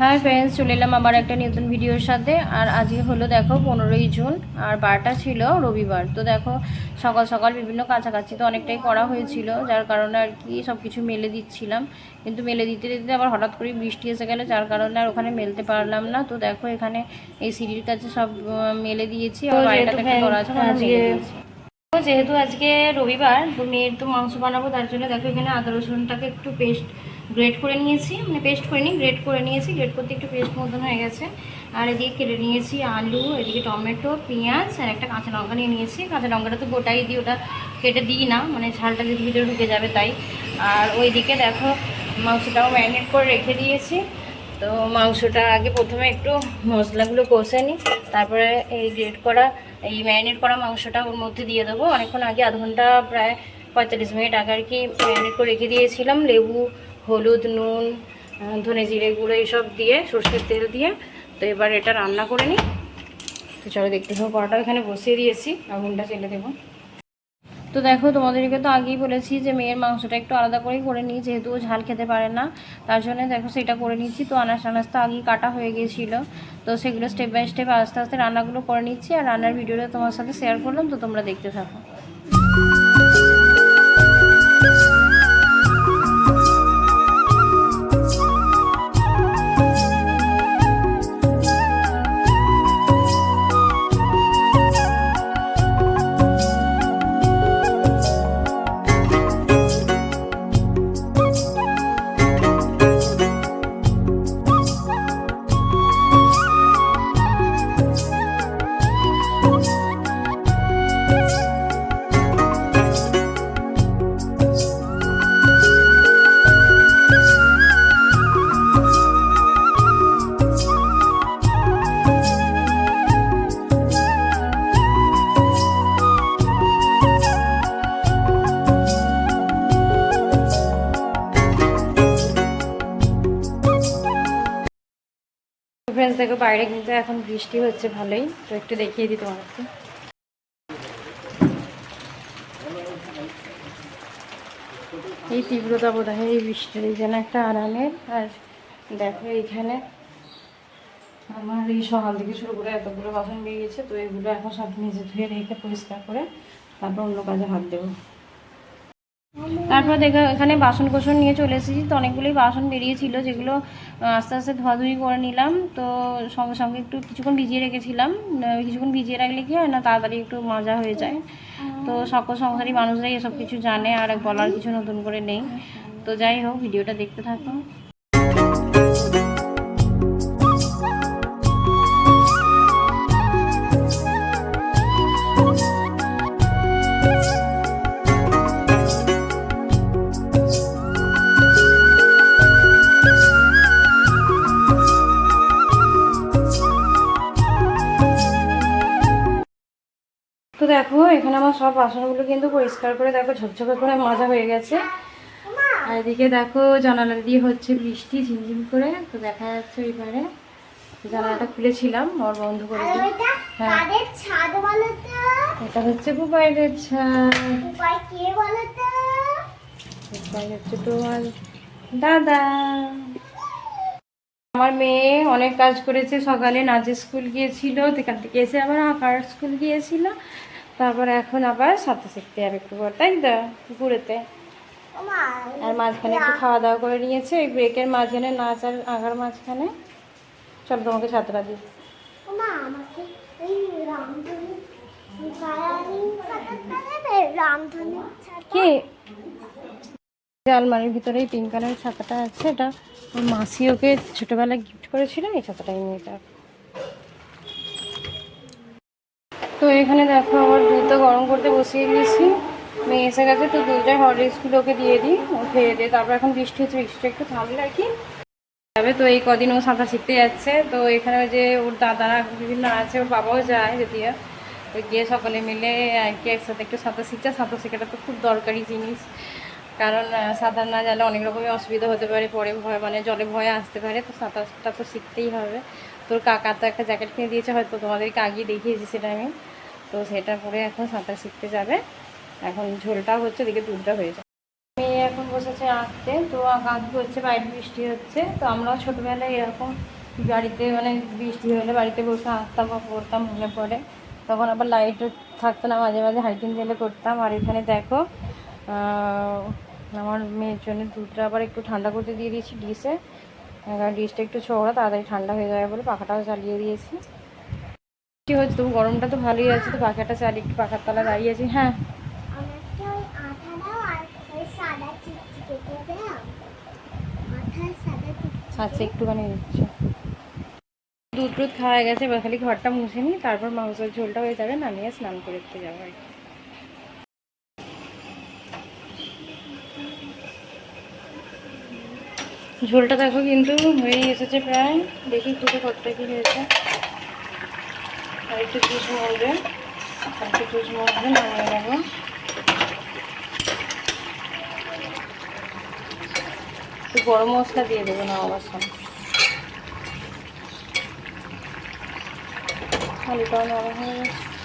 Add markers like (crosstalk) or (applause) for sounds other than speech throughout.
হ্যাঁ ফ্রেন্ডস চলে এলাম আবার একটা নতুন ভিডিওর সাথে। আর আজকে হলো দেখো পনেরোই জুন আর বারটা ছিল রবিবার। তো দেখো সকাল সকাল বিভিন্ন কাছাকাছি তো অনেকটাই করা হয়েছিল যার কারণে আর কি সব কিছু মেলে দিচ্ছিলাম। কিন্তু মেলে দিতে দিতে আবার হঠাৎ করে বৃষ্টি এসে গেলে যার কারণে আর ওখানে মেলতে পারলাম না। তো দেখো এখানে এই সিঁড়ির কাছে সব মেলে দিয়েছি। আর বাইরেটাতে একটা করা আছে যেহেতু আজকে রবিবার তো মেয়ের তো মাংস বানাবো তার জন্য দেখো এখানে আদা রসুনটাকে একটু পেস্ট গ্রেট করে নিয়েছি মানে পেস্ট করে নিই গ্রেড করে নিয়েছি গ্রেড করতে একটু পেস্ট মতন হয়ে গেছে। আর এদিকে কেটে নিয়েছি আলু, এদিকে টমেটো, পেঁয়াজ, আর একটা কাঁচা লঙ্কা নিয়ে নিয়েছি। কাঁচা লঙ্কাটা তো গোটাই দিই ওটা কেটে দিই না মানে ঝালটা যদি ভিতরে ঢুকে যাবে তাই। আর ওইদিকে দেখো, মাংসটাও ম্যারিনেট করে রেখে দিয়েছি। তো মাংসটা আগে প্রথমে একটু মশলাগুলো কষে নিই তারপরে এই গ্রেড করা, এই ম্যারিনেট করা মাংসটা ওর মধ্যে দিয়ে দেবো। অনেকক্ষণ আগে আধ ঘণ্টা প্রায় পঁয়তাল্লিশ মিনিট আগে আর কি ম্যারিনেট করে রেখে দিয়েছিলাম, লেবু হলুদ, নুন ধনে জিরে গুঁড়ো এইসব দিয়ে, সর্ষের তেল দিয়ে। তো এবার এটা রান্না করে নিই। তো চলো দেখতে থাকো কড়াটা এখানে বসিয়ে দিয়েছি। আগুনটা চেলে দেবো। তো দেখো, তোমাদেরকে তো আগেই বলেছি যে মেয়ের মাংসটা একটু আলাদা করেই করে নিই, যেহেতু ও ঝাল খেতে পারে না। তার জন্য দেখো, সেটা করে নিচ্ছি। তো আনাজ টানাজ তো আগেই কাটা হয়ে গিয়েছিল। তো সেগুলো স্টেপ বাই স্টেপ আস্তে আস্তে রান্নাগুলো করে নিচ্ছি। আর রান্নার ভিডিওটা তোমার সাথে শেয়ার করলাম, তো তোমরা দেখতে থাকো। বাইরে কিন্তু এখন বৃষ্টি হচ্ছে ভালোই। তো একটু দেখিয়ে দিই তোমাদেরকে। এই তীব্রতা বোধ হয় এই বৃষ্টির এই যেন একটা আরামের আর দেখো এইখানে আমার এই সকাল থেকে শুরু করে এতগুলো বাসন বেরিয়েছে, তো এগুলো এখন সব নিজে ধুয়ে রেখে পরিষ্কার করে তারপর অন্য কাজে হাত দেবো। তারপর দেখো, এখানে বাসন কোসন নিয়ে চলে এসেছি। তো অনেকগুলোই বাসন বেরিয়েছিল, যেগুলো আস্তে আস্তে ধোয়াধুয়ি করে নিলাম। তো সঙ্গে সঙ্গে একটু কিছুক্ষণ ভিজিয়ে রেখেছিলাম। কিছুক্ষণ ভিজিয়ে রাখলে কি হয় না, তাড়াতাড়ি একটু মজা হয়ে যায়। তো সকল সংসারী মানুষরাই এসব কিছু জানে, আর বলার কিছু নতুন করে নেই। তো যাই হোক, ভিডিওটা দেখতে থাকো। সব বাসনগুলো কিন্তু পরিষ্কার করে দেখো ঝকঝকে করে মাজা হয়ে গেছে। আর এদিকে দেখো জানালা দিয়ে হচ্ছে বৃষ্টি ঝিমঝিম করে তো দেখা যাচ্ছে ওইবারে জানালাটা খুলেছিলাম ওর বন্ধ করে হ্যাঁ। এটা হচ্ছে মোবাইলের ছাদ। হচ্ছে তোমার দাদা। আমার মেয়ে অনেক কাজ করেছে সকালে নাচের স্কুল গিয়েছিল সেখান থেকে এসে আবার আঁকার স্কুল গিয়েছিল। তারপর এখন আবার সাথে শিখতে যাবে একটু পর, তাই তো? পুকুরেতে। আর মাঝখানে একটু খাওয়া দাওয়া করে নিয়েছে, এই ব্রেকের মাঝখানে, নাচ আর আঁকার মাঝখানে। চল তোমাকে ছাত্রা দিই। কি? আলমারির ভিতরে এই পিঙ্ক কালারের ছাতাটা আছে, এটা ওর মাসি ওকে ছোটোবেলায় গিফট করেছিল, এই ছাতাটাই নিয়ে তার তো এখানে দেখো আমার দুধটা গরম করতে বসিয়ে দিয়েছি। মেয়ে এসে গেছে, তো দুধটা হরলিক্সগুলো ওকে দিয়ে দিই, ও খেয়ে দিয়ে তারপর এখন বৃষ্টি হচ্ছে, বৃষ্টিটা একটু থামলে আর কি। যাবে, তো এই কদিন ও সাঁতার শিখতে যাচ্ছে, তো এখানে যে ওর দাদারা বিভিন্ন আছে, ওর বাবাও যায় যদিও। তো গিয়ে সকলে মিলে আর কি একসাথে একটু সাঁতার শিখছে, সাঁতার শেখাটা তো খুব দরকারি জিনিস। কারণ সাঁতার না জানলে অনেক রকমের অসুবিধা হতে পারে, পরে ভয় মানে জলে ভয়ে আসতে পারে, তো সাঁতারটা তো শিখতেই হবে। তোর কাকা তো একটা জ্যাকেট কিনে দিয়েছে, হয়তো তোমাদেরকে আগেই দেখিয়েছি সেটা আমি। তো সেটা পরে এখন সাঁতার শিখতে যাবে। এখন ঝোলটাও হচ্ছে, এদিকে দুধটা হয়ে যায় মেয়ে এখন বসেছে আঁকতে, তো আঁকি হচ্ছে বাইরে বৃষ্টি হচ্ছে। তো আমরাও ছোটোবেলায় এরকম বাড়িতে মানে বৃষ্টি হলে বাড়িতে বসে আঁকতাম বা পড়তাম মনে পড়ে। তখন আবার লাইটও থাকতো না, মাঝে মাঝে হাইকিং জেলে করতাম। আর এখানে দেখো আমার মেয়ের জন্য দুধটা আবার একটু ঠান্ডা করতে দিয়ে দিয়েছি ডিশে। ডিশটা একটু ছোড়া, তাড়াতাড়ি ঠান্ডা হয়ে যাবে বলে পাখাটাও চালিয়ে দিয়েছি। কি হচ্ছে তবু গরমটা তো ভালোই আছে, তো পাখাটা চালিয়ে, একটু পাখার তলা দাঁড়িয়ে আছি হ্যাঁ। আচ্ছা একটুখানি দিচ্ছি। দুধ টুধ খাওয়া গেছে, এবার খালি ঘরটা মুছে নিই, তারপর মাংসের ঝোলটা হয়ে যাবে, নামিয়ে স্নান করে দিতে যাব আর। ঝোলটা দেখো কিন্তু হয়ে এসেছে প্রায়, দেখি দুটো কতটা কি হয়েছে। আর একটু জুস মরবে আর একটু জুস মরবে নামিয়ে গরম মশলা দিয়ে দেবো না সময় আলুটাও নরম হয়ে গেছে।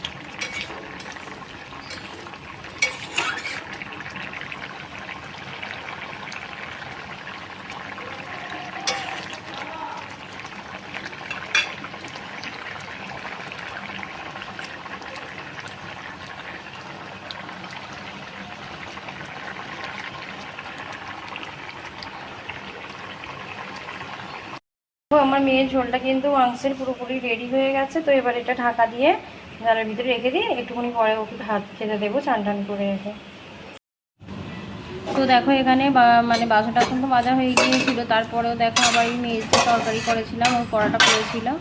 আমার মেয়ের ঝোলটা কিন্তু মাংসের পুরোপুরি রেডি হয়ে গেছে, তো এবার এটা ঢাকা দিয়ে জালের ভিতরে রেখে দিই একটুখানি পরে ওকে ভাত খেতে দেবো, চান টান করে রেখে। তো দেখো এখানে মানে বাসন টাসন তো মাজা হয়ে গিয়েছিল, তারপরেও দেখো আবার এই মেয়ে যে তরকারি করেছিলাম ওই কড়াটা করেছিলাম,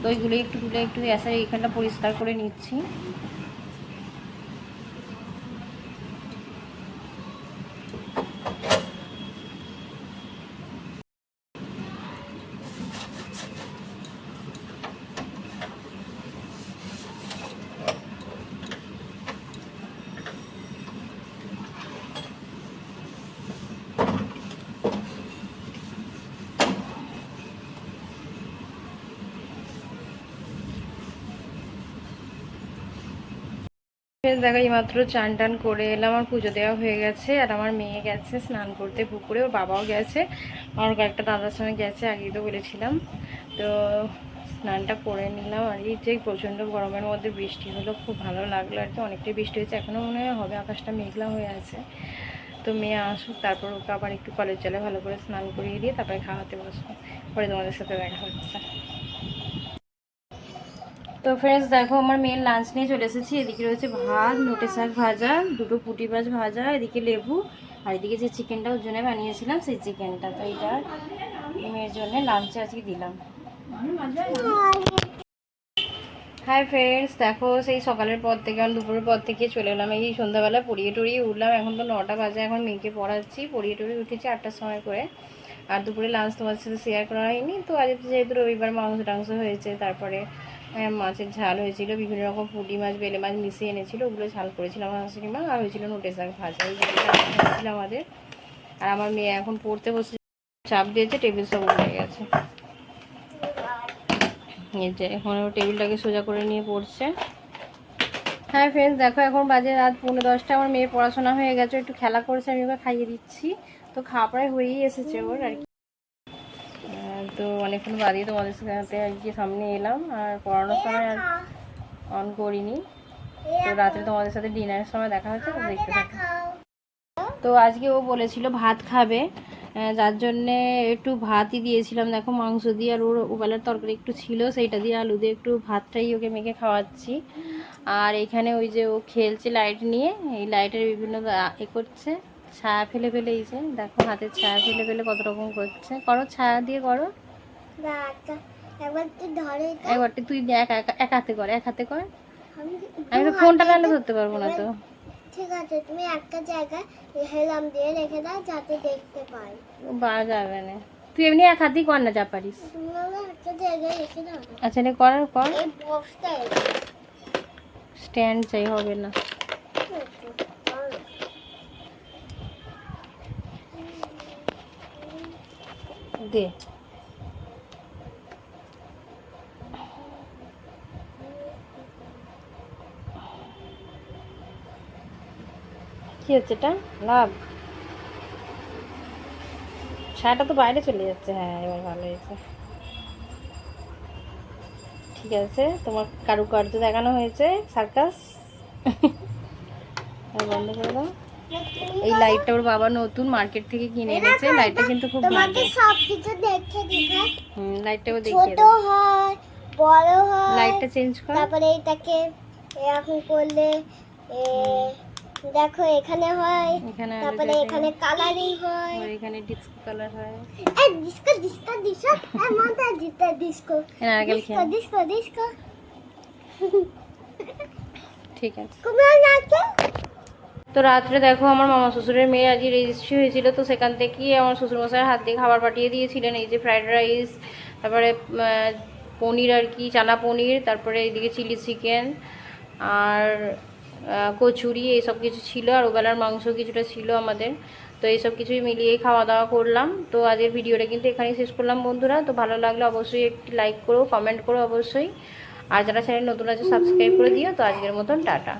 তো ওইগুলো একটু তুলে একটু এসে এইখানটা পরিষ্কার করে নিচ্ছি। দেখো এইমাত্র চান টান করে এলাম, আমার পুজো দেওয়া হয়ে গেছে আর আমার মেয়ে গেছে স্নান করতে পুকুরে, ওর বাবাও গেছে। আমার কয়েকটা দাদার সঙ্গে গেছে, আগেই তো বলেছিলাম। তো স্নানটা করে নিলাম আর এই যে প্রচণ্ড গরমের মধ্যে বৃষ্টি হলো, খুব ভালো লাগল আর কি। অনেকটাই বৃষ্টি হয়েছে এখনও মনে হয় হবে, আকাশটা মেঘলা হয়ে আছে। তো মেয়ে আসুক, তারপর ওকে আবার একটু কলেজ জলে ভালো করে স্নান করিয়ে দিয়ে তারপরে খাওয়াতে বসবো। পরে তোমাদের সাথে দেখা হচ্ছে। তো ফ্রেন্ডস দেখো আমার মেয়ের লাঞ্চ নিয়ে চলে এসেছি। এদিকে রয়েছে ভাত নোটে শাক ভাজা, দুটো পুঁটি মাছ ভাজা, এদিকে লেবু, আর এদিকে যে চিকেনটা ওর জন্য বানিয়েছিলাম, সেই চিকেনটা তো এইটা মেয়ের জন্য লাঞ্চে আজকে দিলাম। হাই ফ্রেন্ডস দেখো সেই সকালের পর থেকে আর দুপুরের পর থেকে চলে এলাম। এই সন্ধ্যাবেলা পড়িয়ে টড়িয়ে উঠলাম। এখন তো নটা বাজে, এখন মেয়েকে পড়াচ্ছি। পড়িয়ে টড়িয়ে উঠেছি আটটার সময় করে। আর দুপুরে লাঞ্চ তোমার সাথে শেয়ার করা হয়নি। তো আজ যেহেতু রবিবার মাংস টাংস হয়েছে, তারপরে মাছের ঝাল হয়েছিল, বিভিন্ন রকম পুঁটি মাছ, বেলে মাছ মিশিয়ে এনেছিল, ওগুলো ঝাল করেছিলাম আমার শাশুড়ি মা, আর হয়েছিল নোটে শাক ভাজা হয়েছিল আমাদের। আর আমার মেয়ে এখন পড়তে বসে চাপ দিয়েছে, টেবিল সব উঠে গেছে। এখন টেবিলটাকে সোজা করে নিয়ে পড়ছে। হ্যাঁ ফ্রেন্ডস দেখো, এখন বাজে রাত পৌনে দশটা, আমার মেয়ে পড়াশোনা হয়ে গেছে, একটু খেলা করছে, আমি ওকে খাইয়ে দিচ্ছি। তো খাওয়া প্রায় হয়েই এসেছে ওর, আর কি। তো অনেকক্ষণ বাদে তোমাদের সাথে আজকে সামনে এলাম আর পড়ানোর সময় আর অন করিনি। তো রাত্রে তোমাদের সাথে ডিনারের সময় দেখা হচ্ছে তো দেখতে থাকো। তো আজকে ও বলেছিল ভাত খাবে যার জন্যে একটু ভাতই দিয়েছিলাম। দেখো মাংস দিয়ে আর ওর ওবেলার তরকারি একটু ছিল, সেইটা দিয়ে আলু দিয়ে একটু ভাতটাই ওকে মেখে খাওয়াচ্ছি। আর এখানে ওই যে ও খেলছে লাইট নিয়ে, এই লাইটের বিভিন্ন এ করছে, ছায়া ফেলে ফেলে এই যে, দেখো হাতের ছায়া ফেলে ফেলে কত রকম করছে। করো, ছায়া দিয়ে করো। একবারটি তুই এক এক- এক হাতে কর এক হাতে কর। আমি তো ফোনটা তো- ধরতে পারব না তো? ঠিক আছে তুমি একটা জায়গায় হেলাম দিয়ে রেখে দাও যাতে দেখতে পাই। বা যাবে না। তুই এমনি এক হাতেই কর না যা পারিস। তুমি আমার একটা জায়গায় রেখে দাও। আচ্ছা নে কর আর কর। এই বক্সটা স্ট্যান্ড চাই হবে না। দে। কি হচ্ছে এটা? লাভ। ছায়াটা তো বাইরে চলে যাচ্ছে। হ্যাঁ এবার ভালো হয়েছে। ঠিক আছে তোমার কারুকার্য দেখানো হয়েছে সার্কাস। (laughs) বন্ধ করে দাও। এই লাইটটা ওর বাবা নতুন মার্কেট থেকে কিনে এনেছে। লাইটটা কিন্তু খুব ভালো তোমাকে সব কিছু দেখে দিবে। হুম লাইটটাও দেখিয়ে ছোট হয় বড় হয়। লাইটটা চেঞ্জ কর। তারপরে এটাকে এরকম করলে এ, দেখো এখানে হয় তারপরে এখানে কালারিং হয়। এখানে ডিস্কো কালার হয়। এই ডিস্কো ডিস্কো ডিস্কো এই মাথা দিতে ডিস্কো ডিস্কো ডিস্কো ডিস্কো ঠিক আছে। কুমড়ো নাচে তো রাত্রে দেখো আমার মামা শ্বশুরের মেয়ে আজকে রেজিস্ট্রি হয়েছিল তো সেখান থেকেই আমার শ্বশুরমশাই হাত দিয়ে খাবার পাঠিয়ে দিয়েছিলেন। এই যে ফ্রাইড রাইস তারপরে পনির আর কি চানা পনির তারপরে এইদিকে চিলি চিকেন আর কচুরি, এইসব কিছু ছিল আর ওবেলার মাংস কিছুটা ছিল আমাদের। তো এইসব কিছুই মিলিয়ে খাওয়া দাওয়া করলাম। তো আজকের ভিডিওটা কিন্তু এখানেই শেষ করলাম বন্ধুরা। তো ভালো লাগলে অবশ্যই একটি লাইক করো কমেন্ট করো অবশ্যই। আর যারা চ্যানেল নতুন আছে সাবস্ক্রাইব করে দিও। তো আজকের মতন টাটা।